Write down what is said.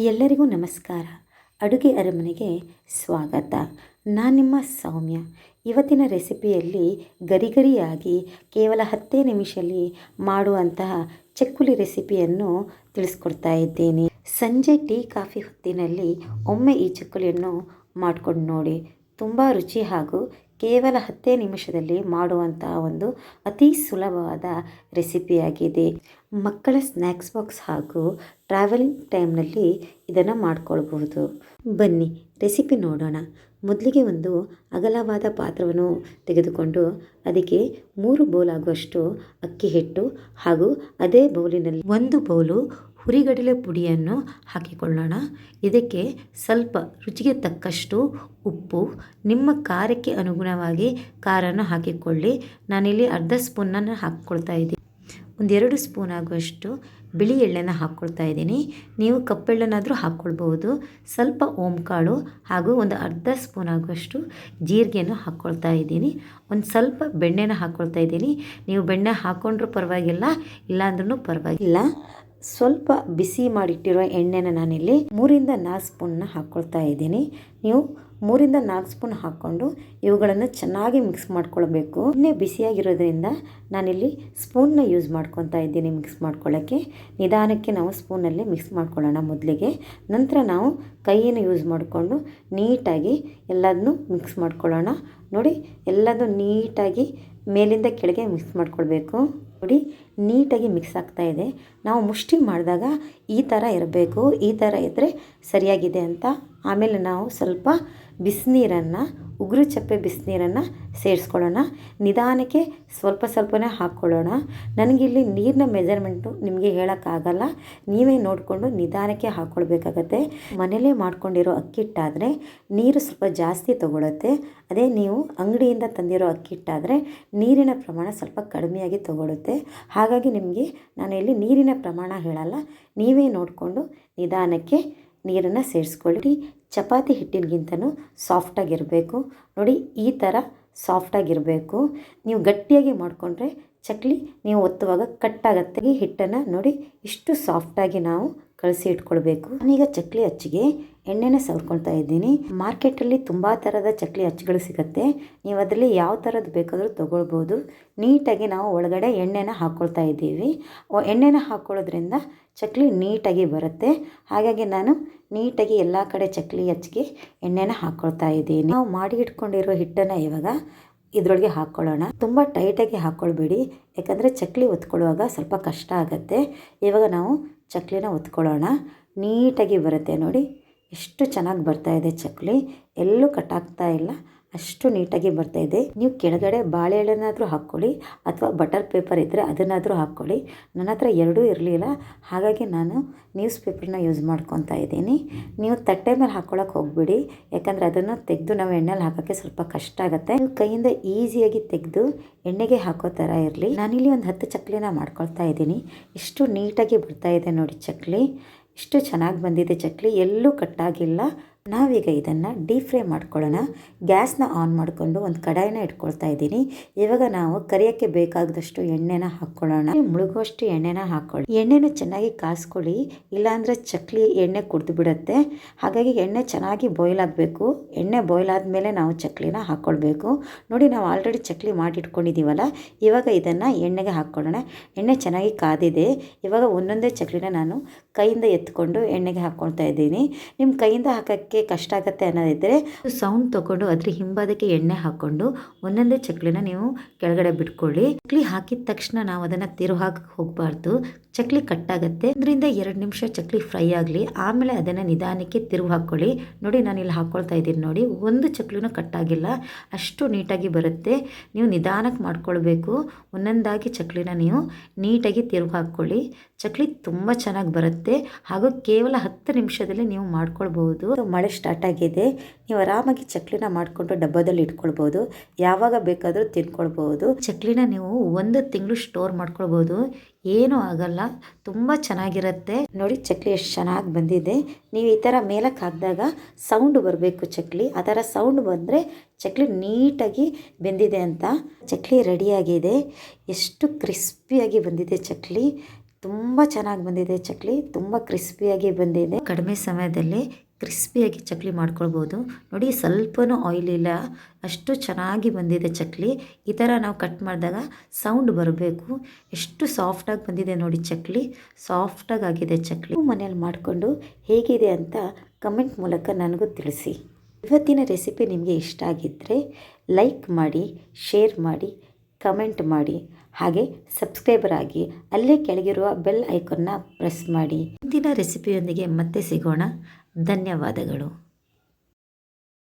ಎಲ್ಲರಿಗೂ ನಮಸ್ಕಾರ. ಅಡುಗೆ ಅರಮನೆಗೆ ಸ್ವಾಗತ. ನಾನು ನಿಮ್ಮ ಸೌಮ್ಯ. ಇವತ್ತಿನ ರೆಸಿಪಿಯಲ್ಲಿ ಗರಿಗರಿಯಾಗಿ ಕೇವಲ ಹತ್ತೇ ನಿಮಿಷದಲ್ಲಿ ಮಾಡುವಂತಹ ಚಕ್ಕುಲಿ ರೆಸಿಪಿಯನ್ನು ತಿಳಿಸ್ಕೊಡ್ತಾ ಇದ್ದೇನೆ. ಸಂಜೆ ಟೀ ಕಾಫಿ ಹೊತ್ತಿನಲ್ಲಿ ಒಮ್ಮೆ ಈ ಚಕ್ಕುಲಿಯನ್ನು ಮಾಡ್ಕೊಂಡು ನೋಡಿ. ತುಂಬ ರುಚಿ ಹಾಗೂ ಕೇವಲ ಹತ್ತೇ ನಿಮಿಷದಲ್ಲಿ ಮಾಡುವಂತಹ ಒಂದು ಅತಿ ಸುಲಭವಾದ ರೆಸಿಪಿಯಾಗಿದೆ. ಮಕ್ಕಳ ಸ್ನ್ಯಾಕ್ಸ್ ಬಾಕ್ಸ್ ಹಾಗೂ ಟ್ರಾವೆಲಿಂಗ್ ಟೈಮ್ನಲ್ಲಿ ಇದನ್ನು ಮಾಡಿಕೊಳ್ಬಹುದು. ಬನ್ನಿ, ರೆಸಿಪಿ ನೋಡೋಣ. ಮೊದಲಿಗೆ ಒಂದು ಅಗಲವಾದ ಪಾತ್ರವನ್ನು ತೆಗೆದುಕೊಂಡು ಅದಕ್ಕೆ ಮೂರು ಬೌಲ್ ಆಗುವಷ್ಟು ಅಕ್ಕಿ ಹಿಟ್ಟು ಹಾಗೂ ಅದೇ ಬೌಲಿನಲ್ಲಿ ಒಂದು ಬೌಲು ಹುರಿಗಡಲೆ ಪುಡಿಯನ್ನು ಹಾಕಿಕೊಳ್ಳೋಣ. ಇದಕ್ಕೆ ಸ್ವಲ್ಪ ರುಚಿಗೆ ತಕ್ಕಷ್ಟು ಉಪ್ಪು, ನಿಮ್ಮ ಖಾರಕ್ಕೆ ಅನುಗುಣವಾಗಿ ಖಾರನ ಹಾಕಿಕೊಳ್ಳಿ. ನಾನಿಲ್ಲಿ ಅರ್ಧ ಸ್ಪೂನನ್ನು ಹಾಕ್ಕೊಳ್ತಾ ಇದ್ದೀನಿ. ಒಂದೆರಡು ಸ್ಪೂನ್ ಆಗುವಷ್ಟು ಬಿಳಿ ಎಳ್ಳೆನ ಹಾಕ್ಕೊಳ್ತಾ ಇದ್ದೀನಿ. ನೀವು ಕಪ್ಪೆಳ್ಳನಾದರೂ ಹಾಕ್ಕೊಳ್ಬಹುದು. ಸ್ವಲ್ಪ ಓಂಕಾಳು ಹಾಗೂ ಒಂದು ಅರ್ಧ ಸ್ಪೂನ್ ಆಗುವಷ್ಟು ಜೀರಿಗೆಯನ್ನು ಹಾಕ್ಕೊಳ್ತಾ ಇದ್ದೀನಿ. ಒಂದು ಸ್ವಲ್ಪ ಬೆಣ್ಣೆನ ಹಾಕ್ಕೊಳ್ತಾ ಇದ್ದೀನಿ. ನೀವು ಬೆಣ್ಣೆ ಹಾಕ್ಕೊಂಡ್ರೂ ಪರವಾಗಿಲ್ಲ, ಇಲ್ಲಾಂದ್ರೂ ಪರವಾಗಿಲ್ಲ. ಸ್ವಲ್ಪ ಬಿಸಿ ಮಾಡಿಟ್ಟಿರೋ ಎಣ್ಣೆನ ನಾನಿಲ್ಲಿ ಮೂರಿಂದ ನಾಲ್ಕು ಸ್ಪೂನ್ನ ಹಾಕ್ಕೊಳ್ತಾ ಇದ್ದೀನಿ. ನೀವು ಮೂರಿಂದ ನಾಲ್ಕು ಸ್ಪೂನ್ ಹಾಕ್ಕೊಂಡು ಇವುಗಳನ್ನು ಚೆನ್ನಾಗಿ ಮಿಕ್ಸ್ ಮಾಡ್ಕೊಳ್ಬೇಕು. ಎಣ್ಣೆ ಬಿಸಿಯಾಗಿರೋದ್ರಿಂದ ನಾನಿಲ್ಲಿ ಸ್ಪೂನ್ನ ಯೂಸ್ ಮಾಡ್ಕೊತಾ ಇದ್ದೀನಿ ಮಿಕ್ಸ್ ಮಾಡ್ಕೊಳ್ಳೋಕ್ಕೆ. ನಿಧಾನಕ್ಕೆ ನಾವು ಸ್ಪೂನಲ್ಲಿ ಮಿಕ್ಸ್ ಮಾಡ್ಕೊಳ್ಳೋಣ ಮೊದಲಿಗೆ. ನಂತರ ನಾವು ಕೈಯನ್ನು ಯೂಸ್ ಮಾಡಿಕೊಂಡು ನೀಟಾಗಿ ಎಲ್ಲದನ್ನೂ ಮಿಕ್ಸ್ ಮಾಡ್ಕೊಳ್ಳೋಣ. ನೋಡಿ ಎಲ್ಲದೂ ನೀಟಾಗಿ ಮೇಲಿಂದ ಕೆಳಗೆ ಮಿಕ್ಸ್ ಮಾಡ್ಕೊಳ್ಬೇಕು. ನೋಡಿ ನೀಟಾಗಿ ಮಿಕ್ಸ್ ಆಗ್ತಾ ಇದೆ. ನಾವು ಮುಷ್ಟಿ ಮಾಡಿದಾಗ ಈ ಥರ ಇರಬೇಕು, ಈ ಥರ ಇದ್ದರೆ ಸರಿಯಾಗಿದೆ ಅಂತ ಆಮೇಲೆ ನಾವು ಸ್ವಲ್ಪ ಬಿಸಿನೀರನ್ನು, ಉಗುರು ಚಪ್ಪೆ ಬಿಸಿನೀರನ್ನು ಸೇರಿಸ್ಕೊಳ್ಳೋಣ. ನಿಧಾನಕ್ಕೆ ಸ್ವಲ್ಪ ಸ್ವಲ್ಪನೇ ಹಾಕ್ಕೊಳ್ಳೋಣ. ನನಗಿಲ್ಲಿ ನೀರಿನ ಮೆಜರ್ಮೆಂಟು ನಿಮಗೆ ಹೇಳೋಕ್ಕಾಗಲ್ಲ. ನೀವೇ ನೋಡಿಕೊಂಡು ನಿಧಾನಕ್ಕೆ ಹಾಕ್ಕೊಳ್ಬೇಕಾಗತ್ತೆ. ಮನೇಲೇ ಮಾಡ್ಕೊಂಡಿರೋ ಅಕ್ಕಿಟ್ಟಾದರೆ ನೀರು ಸ್ವಲ್ಪ ಜಾಸ್ತಿ ತಗೊಳುತ್ತೆ. ಅದೇ ನೀವು ಅಂಗಡಿಯಿಂದ ತಂದಿರೋ ಅಕ್ಕಿಟ್ಟಾದರೆ ನೀರಿನ ಪ್ರಮಾಣ ಸ್ವಲ್ಪ ಕಡಿಮೆಯಾಗಿ ತಗೊಳುತ್ತೆ. ಹಾಗಾಗಿ ನಿಮಗೆ ನಾನು ಇಲ್ಲಿ ನೀರಿನ ಪ್ರಮಾಣ ಹೇಳಲ್ಲ. ನೀವೇ ನೋಡಿಕೊಂಡು ನಿಧಾನಕ್ಕೆ ನೀರನ್ನು ಸೇರಿಸ್ಕೊಳ್ಳಿ. ಚಪಾತಿ ಹಿಟ್ಟಿನಗಿಂತನೂ ಸಾಫ್ಟಾಗಿರಬೇಕು ನೋಡಿ, ಈ ಥರ ಸಾಫ್ಟಾಗಿರಬೇಕು ನೀವು ಗಟ್ಟಿಯಾಗಿ ಮಾಡಿಕೊಂಡ್ರೆ ಚಕ್ಲಿ ನೀವು ಒತ್ತುವಾಗ ಕಟ್ಟಾಗತ್ತೆ ಈ ಹಿಟ್ಟನ್ನು ನೋಡಿ, ಇಷ್ಟು ಸಾಫ್ಟಾಗಿ ನಾವು ಕಳಿಸಿ ಇಟ್ಕೊಳ್ಬೇಕು. ನಾನೀಗ ಚಕ್ಲಿ ಅಚ್ಚಿಗೆ ಎಣ್ಣೆನ ಸವರ್ಕೊಳ್ತಾ ಇದ್ದೀನಿ. ಮಾರ್ಕೆಟಲ್ಲಿ ತುಂಬ ಥರದ ಚಕ್ಲಿ ಅಚ್ಚುಗಳು ಸಿಗುತ್ತೆ. ನೀವು ಅದರಲ್ಲಿ ಯಾವ ಥರದ್ದು ಬೇಕಾದರೂ ತೊಗೊಳ್ಬೋದು. ನೀಟಾಗಿ ನಾವು ಒಳಗಡೆ ಎಣ್ಣೆನ ಹಾಕ್ಕೊಳ್ತಾ ಇದ್ದೀವಿ. ಎಣ್ಣೆನ ಹಾಕ್ಕೊಳ್ಳೋದ್ರಿಂದ ಚಕ್ಲಿ ನೀಟಾಗಿ ಬರುತ್ತೆ. ಹಾಗಾಗಿ ನಾನು ನೀಟಾಗಿ ಎಲ್ಲ ಕಡೆ ಚಕ್ಲಿ ಹಚ್ಚಿಗೆ ಎಣ್ಣೆನ ಹಾಕ್ಕೊಳ್ತಾ ಇದ್ದೀನಿ. ನಾವು ಮಾಡಿ ಇಟ್ಕೊಂಡಿರೋ ಹಿಟ್ಟನ್ನು ಇವಾಗ ಇದರೊಳಗೆ ಹಾಕ್ಕೊಳ್ಳೋಣ ತುಂಬ ಟೈಟಾಗಿ ಹಾಕ್ಕೊಳ್ಬೇಡಿ ಯಾಕಂದರೆ ಚಕ್ಲಿ ಒತ್ಕೊಳ್ಳುವಾಗ ಸ್ವಲ್ಪ ಕಷ್ಟ ಆಗುತ್ತೆ. ಇವಾಗ ನಾವು ಚಕ್ಲಿನ ಒತ್ಕೊಳ್ಳೋಣ. ನೀಟಾಗಿ ಬರುತ್ತೆ ನೋಡಿ. ಎಷ್ಟು ಚೆನ್ನಾಗಿ ಬರ್ತಾಯಿದೆ ಚಕ್ಲಿ. ಎಲ್ಲೂ ಕಟ್ಟಾಗ್ತಾ ಇಲ್ಲ. ಅಷ್ಟು ನೀಟಾಗಿ ಬರ್ತಾ ಇದೆ. ನೀವು ಕೆಳಗಡೆ ಬಾಳೆಹಣ್ಣಾದರೂ ಹಾಕ್ಕೊಳ್ಳಿ ಅಥವಾ ಬಟರ್ ಪೇಪರ್ ಇದ್ದರೆ ಅದನ್ನಾದರೂ ಹಾಕ್ಕೊಳ್ಳಿ. ನನ್ನ ಹತ್ರ ಎರಡೂ ಇರಲಿಲ್ಲ. ಹಾಗಾಗಿ ನಾನು ನ್ಯೂಸ್ ಪೇಪರ್ನ ಯೂಸ್ ಮಾಡ್ಕೊತಾ ಇದ್ದೀನಿ. ನೀವು ತಟ್ಟೆ ಮೇಲೆ ಹಾಕ್ಕೊಳಕ್ಕೆ ಹೋಗ್ಬಿಡಿ. ಯಾಕಂದರೆ ಅದನ್ನು ತೆಗೆದು ನಾವು ಎಣ್ಣೆಲಿ ಹಾಕೋಕ್ಕೆ ಸ್ವಲ್ಪ ಕಷ್ಟ ಆಗುತ್ತೆ. ನೀವು ಕೈಯಿಂದ ಈಸಿಯಾಗಿ ತೆಗೆದು ಎಣ್ಣೆಗೆ ಹಾಕೋ ಥರ ಇರಲಿ. ನಾನಿಲ್ಲಿ ಒಂದು ಹತ್ತು ಚಕ್ಲಿನ ಮಾಡ್ಕೊಳ್ತಾ ಇದ್ದೀನಿ. ಇಷ್ಟು ನೀಟಾಗಿ ಬರ್ತಾಯಿದೆ ನೋಡಿ ಚಕ್ಲಿ. ಇಷ್ಟು ಚೆನ್ನಾಗಿ ಬಂದಿದೆ ಚಕ್ಲಿ. ಎಲ್ಲೂ ಕಟ್ಟಾಗಿಲ್ಲ ನಾವೀಗ ಇದನ್ನು ಡೀಪ್ ಫ್ರೈ ಮಾಡ್ಕೊಳ್ಳೋಣ. ಗ್ಯಾಸ್ನ ಆನ್ ಮಾಡಿಕೊಂಡು ಒಂದು ಕಡಾಯಿನ ಇಟ್ಕೊಳ್ತಾ ಇದ್ದೀನಿ. ಇವಾಗ ನಾವು ಕರಿಯೋಕ್ಕೆ ಬೇಕಾದಷ್ಟು ಎಣ್ಣೆನ ಹಾಕ್ಕೊಳ್ಳೋಣ. ಮುಳುಗುವಷ್ಟು ಎಣ್ಣೆನ ಹಾಕ್ಕೊಳ್ಳಿ. ಎಣ್ಣೆನ ಚೆನ್ನಾಗಿ ಕಾಸ್ಕೊಳ್ಳಿ. ಇಲ್ಲಾಂದರೆ ಚಕ್ಲಿ ಎಣ್ಣೆ ಕುಡಿದು ಬಿಡುತ್ತೆ. ಹಾಗಾಗಿ ಎಣ್ಣೆ ಚೆನ್ನಾಗಿ ಬಾಯ್ಲ್ ಆಗಬೇಕು. ಎಣ್ಣೆ ಬಾಯ್ಲ್ ಆದಮೇಲೆ ನಾವು ಚಕ್ಲಿನ ಹಾಕ್ಕೊಳ್ಬೇಕು. ನೋಡಿ ನಾವು ಆಲ್ರೆಡಿ ಚಕ್ಲಿ ಮಾಡಿಟ್ಕೊಂಡಿದ್ದೀವಲ್ಲ ಇವಾಗ ಇದನ್ನು ಎಣ್ಣೆಗೆ ಹಾಕ್ಕೊಳ್ಳೋಣ. ಎಣ್ಣೆ ಚೆನ್ನಾಗಿ ಕಾದಿದೆ. ಇವಾಗ ಒಂದೊಂದೇ ಚಕ್ಲಿನ ನಾನು ಕೈಯಿಂದ ಎತ್ಕೊಂಡು ಎಣ್ಣೆಗೆ ಹಾಕ್ಕೊಳ್ತಾ ಇದ್ದೀನಿ. ನಿಮ್ಮ ಕೈಯಿಂದ ಹಾಕೋಕ್ಕೆ ಕಷ್ಟ ಆಗುತ್ತೆ ಅನ್ನೋದಿದ್ದರೆ ಸೌಂಡ್ ತೊಗೊಂಡು ಅದ್ರ ಹಿಂಬಾದಕ್ಕೆ ಎಣ್ಣೆ ಹಾಕ್ಕೊಂಡು ಒಂದೊಂದೇ ಚಕ್ಲಿನ ನೀವು ಕೆಳಗಡೆ ಬಿಟ್ಕೊಳ್ಳಿ. ಚಕ್ಲಿ ಹಾಕಿದ ತಕ್ಷಣ ನಾವು ಅದನ್ನು ತಿರು ಹಾಕಕ್ಕೆ ಹೋಗಬಾರ್ದು. ಚಕ್ಲಿ ಕಟ್ಟಾಗತ್ತೆ ಅದರಿಂದ ಎರಡು ನಿಮಿಷ ಚಕ್ಲಿ ಫ್ರೈ ಆಗಲಿ, ಆಮೇಲೆ ಅದನ್ನು ನಿಧಾನಕ್ಕೆ ತಿರುವು ಹಾಕ್ಕೊಳ್ಳಿ. ನೋಡಿ ನಾನು ಇಲ್ಲಿ ಹಾಕ್ಕೊಳ್ತಾ ಇದ್ದೀನಿ ನೋಡಿ, ಒಂದು ಚಕ್ಲಿನೂ ಕಟ್ಟಾಗಿಲ್ಲ ಅಷ್ಟು ನೀಟಾಗಿ ಬರುತ್ತೆ. ನೀವು ನಿಧಾನಕ್ಕೆ ಮಾಡ್ಕೊಳ್ಬೇಕು. ಒಂದೊಂದಾಗಿ ಚಕ್ಲಿನ ನೀವು ನೀಟಾಗಿ ತಿರುವು ಹಾಕ್ಕೊಳ್ಳಿ. ಚಕ್ಲಿ ತುಂಬ ಚೆನ್ನಾಗಿ ಬರುತ್ತೆ. ಹಾಗೂ ಕೇವಲ ಹತ್ತು ನಿಮಿಷದಲ್ಲಿ ನೀವು ಮಾಡ್ಕೊಳ್ಬಹುದು. ಮಳೆ ಸ್ಟಾರ್ಟ್ ಆಗಿದೆ. ನೀವು ಆರಾಮಾಗಿ ಚಕ್ಲಿನ ಮಾಡಿಕೊಂಡು ಡಬ್ಬದಲ್ಲಿ ಇಟ್ಕೊಳ್ಬೋದು. ಯಾವಾಗ ಬೇಕಾದರೂ ತಿನ್ಕೊಳ್ಬೋದು. ಚಕ್ಲಿನ ನೀವು ಒಂದು ತಿಂಗಳು ಸ್ಟೋರ್ ಮಾಡ್ಕೊಳ್ಬೋದು. ಏನೂ ಆಗಲ್ಲ. ತುಂಬ ಚೆನ್ನಾಗಿರುತ್ತೆ. ನೋಡಿ ಚಕ್ಲಿ ಎಷ್ಟು ಚೆನ್ನಾಗಿ ಬಂದಿದೆ. ನೀವು ಈ ಥರ ಮೇಲಕ್ಕೆ ಹಾಕಿದಾಗ ಸೌಂಡ್ ಬರಬೇಕು ಚಕ್ಲಿ. ಆ ಥರ ಸೌಂಡ್ ಬಂದರೆ ಚಕ್ಲಿ ನೀಟಾಗಿ ಬೆಂದಿದೆ ಅಂತ. ಚಕ್ಲಿ ರೆಡಿಯಾಗಿದೆ ಎಷ್ಟು ಕ್ರಿಸ್ಪಿಯಾಗಿ ಬಂದಿದೆ ಚಕ್ಲಿ. ತುಂಬ ಚೆನ್ನಾಗಿ ಬಂದಿದೆ ಚಕ್ಲಿ. ತುಂಬ ಕ್ರಿಸ್ಪಿಯಾಗಿ ಬಂದಿದೆ. ಕಡಿಮೆ ಸಮಯದಲ್ಲಿ ಕ್ರಿಸ್ಪಿಯಾಗಿ ಚಕ್ಲಿ ಮಾಡ್ಕೊಳ್ಬೋದು. ನೋಡಿ, ಸ್ವಲ್ಪನೂ ಆಯಿಲ್ ಇಲ್ಲ. ಅಷ್ಟು ಚೆನ್ನಾಗಿ ಬಂದಿದೆ ಚಕ್ಲಿ. ಈ ಥರ ನಾವು ಕಟ್ ಮಾಡಿದಾಗ ಸೌಂಡ್ ಬರಬೇಕು. ಎಷ್ಟು ಸಾಫ್ಟಾಗಿ ಬಂದಿದೆ ನೋಡಿ ಚಕ್ಲಿ. ಸಾಫ್ಟಾಗಿ ಆಗಿದೆ ಚಕ್ಲಿ. ಮನೇಲಿ ಮಾಡಿಕೊಂಡು ಹೇಗಿದೆ ಅಂತ ಕಮೆಂಟ್ ಮೂಲಕ ನನಗೂ ತಿಳಿಸಿ. ಇವತ್ತಿನ ರೆಸಿಪಿ ನಿಮಗೆ ಇಷ್ಟ ಆಗಿದ್ದರೆ ಲೈಕ್ ಮಾಡಿ ಶೇರ್ ಮಾಡಿ. ಕಮೆಂಟ್ ಮಾಡಿ. ಹಾಗೆ ಸಬ್ಸ್ಕ್ರೈಬರ್ ಆಗಿ ಅಲ್ಲೇ ಕೆಳಗಿರುವ ಬೆಲ್ ಐಕನ್ನ ಪ್ರೆಸ್ ಮಾಡಿ. ಮುಂದಿನ ರೆಸಿಪಿಯೊಂದಿಗೆ ಮತ್ತೆ ಸಿಗೋಣ. ಧನ್ಯವಾದಗಳು.